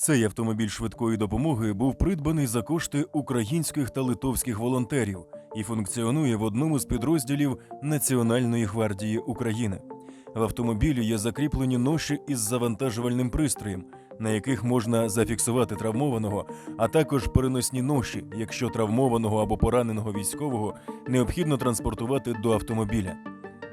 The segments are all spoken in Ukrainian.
Цей автомобіль швидкої допомоги був придбаний за кошти українських та литовських волонтерів і функціонує в одному з підрозділів Національної гвардії України. В автомобілі є закріплені ноші із завантажувальним пристроєм, на яких можна зафіксувати травмованого, а також переносні ноші, якщо травмованого або пораненого військового необхідно транспортувати до автомобіля.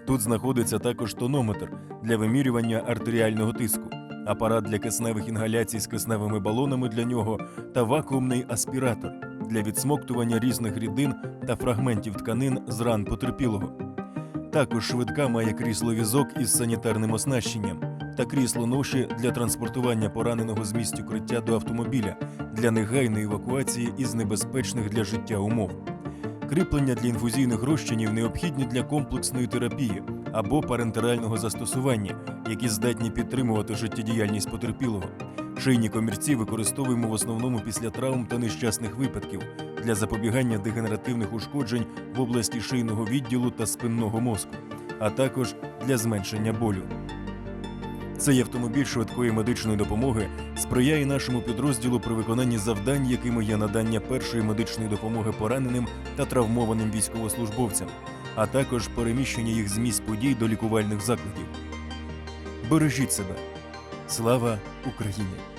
Тут знаходиться також тонометр для вимірювання артеріального тиску, апарат для кисневих інгаляцій з кисневими балонами для нього та вакуумний аспіратор для відсмоктування різних рідин та фрагментів тканин з ран потерпілого. Також швидка має крісло-візок із санітарним оснащенням та крісло ноші для транспортування пораненого з місць укриття до автомобіля для негайної евакуації із небезпечних для життя умов. Кріплення для інфузійних розчинів необхідні для комплексної терапії або парентерального застосування, які здатні підтримувати життєдіяльність потерпілого. Шийні комірці використовуємо в основному після травм та нещасних випадків для запобігання дегенеративних ушкоджень в області шийного відділу та спинного мозку, а також для зменшення болю. Цей автомобіль швидкої медичної допомоги сприяє нашому підрозділу при виконанні завдань, якими є надання першої медичної допомоги пораненим та травмованим військовослужбовцям, а також переміщення їх з місць подій до лікувальних закладів. Бережіть себе. Слава Україні!